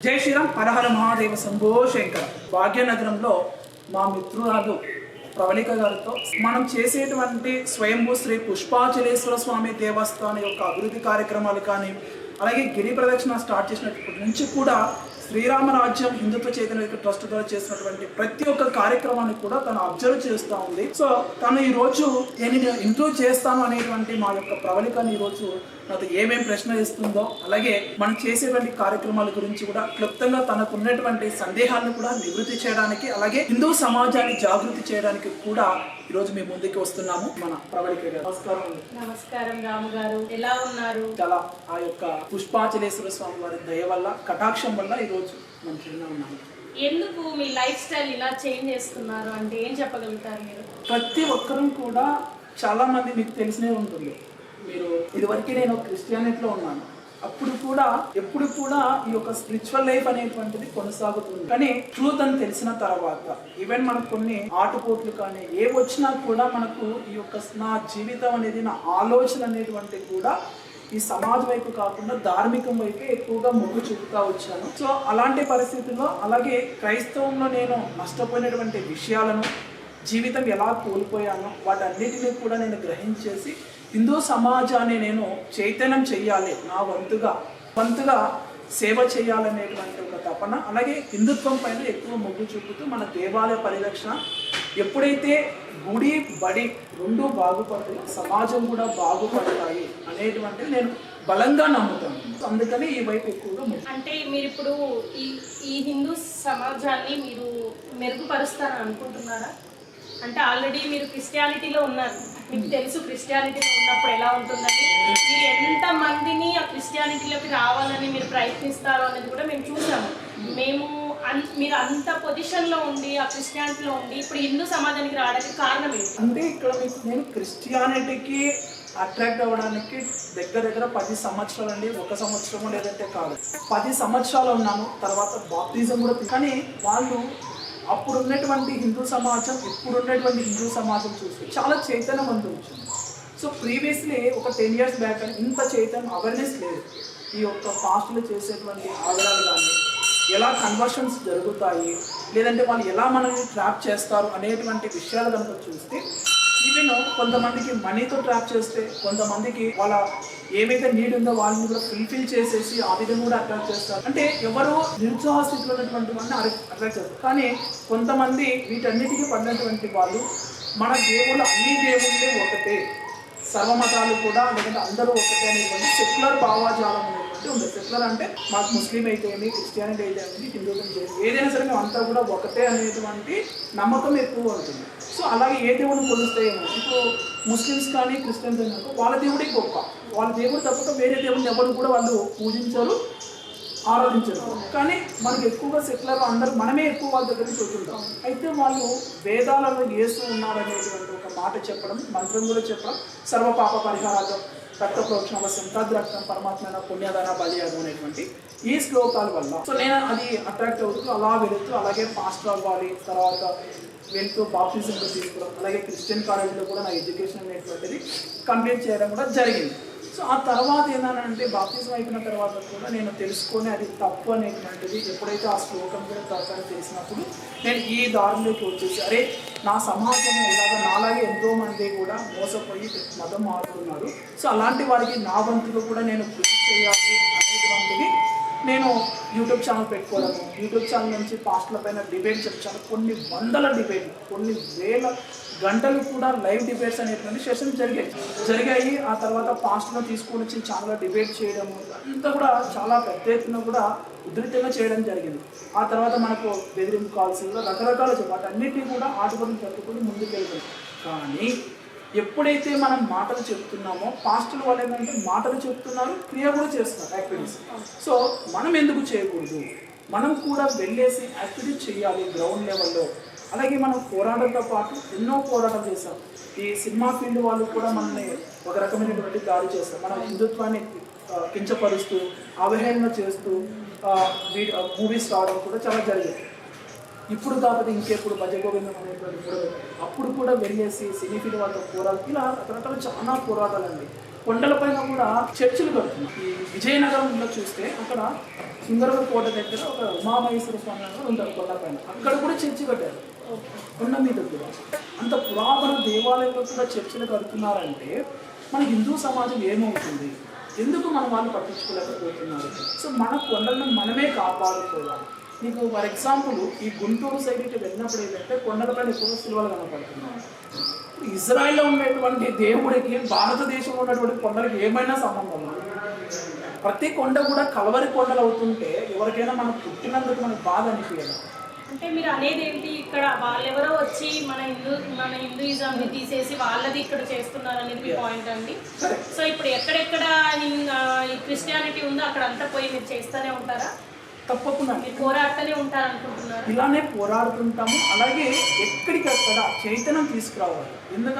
జై శ్రీరామ్. హరహర మహాదేవ శంభో శంకర. భాగ్యనగరంలో మా మిత్రురాలు ప్రవళిక గారితో మనం చేసేటువంటి స్వయంభూ శ్రీ పుష్పాచలేశ్వర స్వామి దేవస్థానం యొక్క అభివృద్ధి కార్యక్రమాలు కానీ అలాగే గిరి ప్రదక్షిణ స్టార్ట్ చేసినప్పటి నుంచి కూడా శ్రీరామరాజ్యం హిందుత్వ చైతన్య ట్రస్ట్ ద్వారా చేసినటువంటి ప్రతి ఒక్క కార్యక్రమాన్ని కూడా తను అబ్జర్వ్ చేస్తూ ఉంది. సో తను ఈ రోజు నేను ఇంప్రూవ్ చేస్తాను అనేటువంటి మా యొక్క ప్రవళికని ఈ రోజు నాతో ఏమేం ప్రశ్న ఇస్తుందో అలాగే మనం చేసేటువంటి కార్యక్రమాల గురించి కూడా క్లుప్తంగా తనకు ఉన్నటువంటి సందేహాలను కూడా నివృత్తి చేయడానికి అలాగే హిందూ సమాజాన్ని జాగృతి చేయడానికి కూడా ఈ రోజు మేము ముందుకు వస్తున్నాము మన ప్రవళిక గారు. నమస్కారం. నమస్కారం రాము గారు. ఎలా ఉన్నారు? చాలా ఆ యొక్క పుష్పాచలేశ్వర స్వామి వారి దయ వల్ల కటాక్షం వల్ల ఈ రోజు మంచిగా ఉన్నాము. ఎందుకు మీ లైఫ్ స్టైల్ ఇలా చేంజ్ చేసుకున్నారు అంటే ఏం చెప్పగలుగుతారు మీరు? ప్రతి ఒక్కరూ కూడా చాలా మంది మీకు తెలిసినే ఉంటుంది. మీరు ఇదివరకు నేను క్రిస్టియానిటీలో ఉన్నాను. అప్పుడు కూడా ఎప్పుడు కూడా ఈ యొక్క స్పిరిచువల్ లైఫ్ అనేటువంటిది కొనసాగుతుంది. కానీ ట్రూత్ అని తెలిసిన తర్వాత ఈవెన్ మనకు కొన్ని ఆటుపోట్లు కానీ ఏ వచ్చినా కూడా మనకు ఈ యొక్క నా జీవితం అనేది నా ఆలోచన అనేటువంటి కూడా ఈ సమాజం వైపు కాకుండా ధార్మికం వైపే ఎక్కువగా మొగ్గు చూపుతా వచ్చాను. సో అలాంటి పరిస్థితుల్లో అలాగే క్రైస్తవంలో నేను నష్టపోయినటువంటి విషయాలను జీవితం ఎలా కోల్పోయానో వాటన్నిటిని కూడా నేను గ్రహించేసి హిందూ సమాజాన్ని నేను చైతన్యం చెయ్యాలి నా వంతుగా వంతుగా సేవ చేయాలనేటువంటి ఒక తపన. అలాగే హిందుత్వం పైన ఎక్కువ మొగ్గు చూపుతూ మన దేవాలయ పరిరక్షణ ఎప్పుడైతే గుడి బడి రెండు బాగుపడతాయో సమాజం కూడా బాగుపడతాయి అనేటువంటి నేను బలంగా నమ్ముతాను. అందుకని ఈ వైపు ఎక్కువగా అంటే మీరు ఇప్పుడు ఈ ఈ హిందూ సమాజాన్ని మీరు మెరుగుపరుస్తారని అనుకుంటున్నారా? అంటే ఆల్రెడీ మీరు క్రిస్టియానిటీలో ఉన్నారు. మీకు తెలుసు క్రిస్టియానిటీలో ఉన్నప్పుడు ఎలా ఉంటుందని. మీరు ఎంత మందిని ఆ క్రిస్టియానిటీలోకి రావాలని మీరు ప్రయత్నిస్తారో అనేది కూడా మేము చూసాము. మేము మీరు అంత పొజిషన్లో ఉండి ఆ క్రిస్టియానిటీలో ఉండి ఇప్పుడు హిందూ సమాజానికి రావడానికి కారణం ఏంటి? అంటే ఇక్కడ మీకు నేను క్రిస్టియానిటీకి అట్రాక్ట్ అవ్వడానికి దగ్గర దగ్గర పది సంవత్సరాలు అండి ఒక సంవత్సరం లేదంటే కాదు. పది సంవత్సరాలు ఉన్నాను తర్వాత బాప్టిజం కూడా కానీ వాళ్ళు అప్పుడు ఉన్నటువంటి హిందూ సమాజం ఇప్పుడు ఉన్నటువంటి హిందూ సమాజం చూస్తే చాలా చైతన్యవంతం వచ్చింది సో ప్రీవియస్లీ ఒక టెన్ ఇయర్స్ బ్యాక్ అని ఇంత చైతన్యం అవేర్నెస్ లేదు. ఈ యొక్క పాస్టులు చేసేటువంటి ఆధారాలు కానీ ఎలా కన్వర్షన్స్ జరుగుతాయి లేదంటే వాళ్ళు ఎలా మనల్ని ట్రాప్ చేస్తారు అనేటువంటి విషయాలు కనుక చూస్తే ఈవెన్ కొంతమందికి మనీతో ట్రాప్ చేస్తే కొంతమందికి వాళ్ళ ఏమైతే నీడ్ ఉందో వాళ్ళని కూడా ఫుల్ఫిల్ చేసేసి ఆ విధంగా కూడా అట్రాక్ట్ చేస్తారు. అంటే ఎవరు నిరుత్సాహ స్థితిలో ఉన్నటువంటి వాళ్ళని అట్రాక్ట్ చేస్తారు. కానీ కొంతమంది వీటన్నిటికీ పడినటువంటి వాళ్ళు మన దేవుళ్ళు అన్ని దేవుళ్ళే ఒకటే. సర్వమతాలు కూడా లేదంటే అందరూ ఒకటే అనేటువంటి సెక్యులర్ భావాజాలం అనేటువంటి ఉంది. సెక్యులర్ అంటే మాకు ముస్లిం అయితే ఏమి క్రిస్టియానిటీ అయితే ఏమి హిందూజం చేయాలి ఏదైనా సరే మేము అంతా కూడా ఒకటే అనేటువంటి నమ్మకం ఎక్కువ ఉంటుంది. సో అలాగే ఏ దేవుడిని కొలుస్తాయేమో ఇప్పుడు ముస్లిమ్స్ కానీ క్రిస్టియన్స్ కానీ వాళ్ళ దేవుడే గొప్ప. వాళ్ళ దేవుడు తప్పక వేరే దేవుడిని ఎవరు కూడా వాళ్ళు పూజించరు. ఆరాధించారు. కానీ మనకి ఎక్కువగా సెక్యులర్ అందరూ మనమే ఎక్కువ వాళ్ళ దగ్గర చూస్తుంటాం అయితే వాళ్ళు వేదాలలో యేసు ఉన్నారనేటువంటి ఒక మాట చెప్పడం మంత్రం కూడా చెప్పడం సర్వ పాప పరిహారాలు రక్త ప్రోక్షణ సంతాద్ రక్తం పరమాత్మైన పుణ్యదాన బలియాగం అనేటువంటి ఈ శ్లోకాల వల్ల. సో నేను అది అట్రాక్ట్ అవుతూ అలా వెళుతూ అలాగే పాస్టర్ అవ్వాలి తర్వాత వెళ్తూ బాప్టిజం తీసుకోవడం అలాగే క్రిస్టియన్ కాలేజీలో కూడా నా ఎడ్యుకేషన్ అనేటువంటిది కంప్లీట్ చేయడం కూడా జరిగింది. సో ఆ తర్వాత ఏంటంటే బాప్తిజం అయిపోయిన తర్వాత కూడా నేను తెలుసుకొని అది తప్పు అనేటువంటిది ఎప్పుడైతే ఆ శ్లోకం కూడా తప్పు తెలిసినప్పుడు నేను ఈ దారిలోకి వచ్చేసి అరే నా సమాజం ఇలాగ నాలాగే ఎంతో మంది కూడా మోసపోయి మతం మారుతున్నారు. సో అలాంటి వారికి నా వంతులు కూడా నేను కృషి చేయాలి అనేటువంటిది నేను యూట్యూబ్ ఛానల్ పెట్టుకోవడము యూట్యూబ్ ఛానల్ నుంచి పాస్ట్ల పైన డిబేట్ చెప్తాను కొన్ని వందల డిబేట్ కొన్ని వేల గంటలు కూడా లైవ్ డిబేట్స్ అనేటువంటి సెషన్ జరిగాయి. జరిగాయి. ఆ తర్వాత పాస్ట్లో తీసుకొని వచ్చి చాలా డిబేట్ చేయడము అంతా కూడా చాలా పెద్ద ఎత్తున కూడా ఉధృతంగా చేయడం జరిగింది. ఆ తర్వాత మనకు బెదిరింపు కాల్సిందో రకరకాల అన్నిటినీ కూడా ఆటుపడిని తట్టుకొని ముందుకు కానీ ఎప్పుడైతే మనం మాటలు చెప్తున్నామో పాస్టులు వాళ్ళు ఏంటంటే మాటలు చెప్తున్నారు క్రియ కూడా చేస్తున్నారు యాక్టివిటీస్ సో మనం ఎందుకు చేయకూడదు? మనం కూడా వెళ్ళేసి యాక్టివిటీ చేయాలి గ్రౌండ్ లెవెల్లో అలాగే మనం పోరాటంతో పాటు ఎన్నో పోరాటం చేస్తాం ఈ సినిమా ఫీల్డ్ వాళ్ళు కూడా మనల్ని ఒక రకమైనటువంటి దారి చేస్తారు మన హిందుత్వాన్ని కించపరుస్తూ అవహేళన చేస్తూ మూవీస్ రావడం కూడా చాలా జరిగింది. ఇప్పుడు కాకపోతే ఇంకెప్పుడు భజగోవిందం అనేటువంటి కూడా అప్పుడు కూడా వెళ్ళేసి సినీ ఫీల్డ్ వాళ్ళతో పోరాటం ఇలా రకరకాల చాలా పోరాటాలండి. కొండలపైన కూడా చర్చిలు కడుతున్నాయి ఈ విజయనగరంలో చూస్తే అక్కడ సుందరవ కోట దగ్గర ఒక ఉమామహేశ్వర స్వామి అని ఉంటారు కొండపైన అక్కడ కూడా చర్చి కట్టారు. కొండ మీద కూడా. అంత పురాతన దేవాలయంలో కూడా చర్చిలు కడుతున్నారంటే మన హిందూ సమాజం ఏమవుతుంది? ఎందుకు మన వాళ్ళు పట్టించుకోలేకపోతున్నారు? సో మన కొండలను మనమే కాపాడుకోవాలి. మీకు ఫర్ ఎగ్జాంపుల్ ఈ గుంటూరు సైడ్ ఇటు వెళ్ళినప్పుడు ఏంటంటే కొండలపైన ఎక్కువ సిల్వలు కనపడుతున్నాయి. ఇజ్రాయెల్లో ఉండేటువంటి దేవుడికి భారతదేశంలో ఉన్నటువంటి కొండలకి ఏమైనా సంబంధం? ప్రతి కొండ కూడా కలవరి కొండలు అవుతుంటే ఎవరికైనా మనం పుట్టినందుకు మనకు బాధ అనిపించదు? అంటే మీరు అనేది ఏంటి? ఇక్కడ వాళ్ళెవరో వచ్చి మన హిందూ మన హిందూయిజంని తీసేసి వాళ్ళది ఇక్కడ చేస్తున్నారు అనేది మీ పాయింట్ అండి. సో ఇప్పుడు ఎక్కడెక్కడ క్రిస్టియానిటీ ఉందో అక్కడ అంతా పోయి మీరు చేస్తూనే ఉంటారా? తప్పకుండా. పోరాడుతూనే ఉంటారు అనుకుంటున్నారు ఇలానే పోరాడుతుంటాము. అలాగే ఎక్కడికక్కడ చైతన్యం తీసుకురావాలి. ఎందుకంటే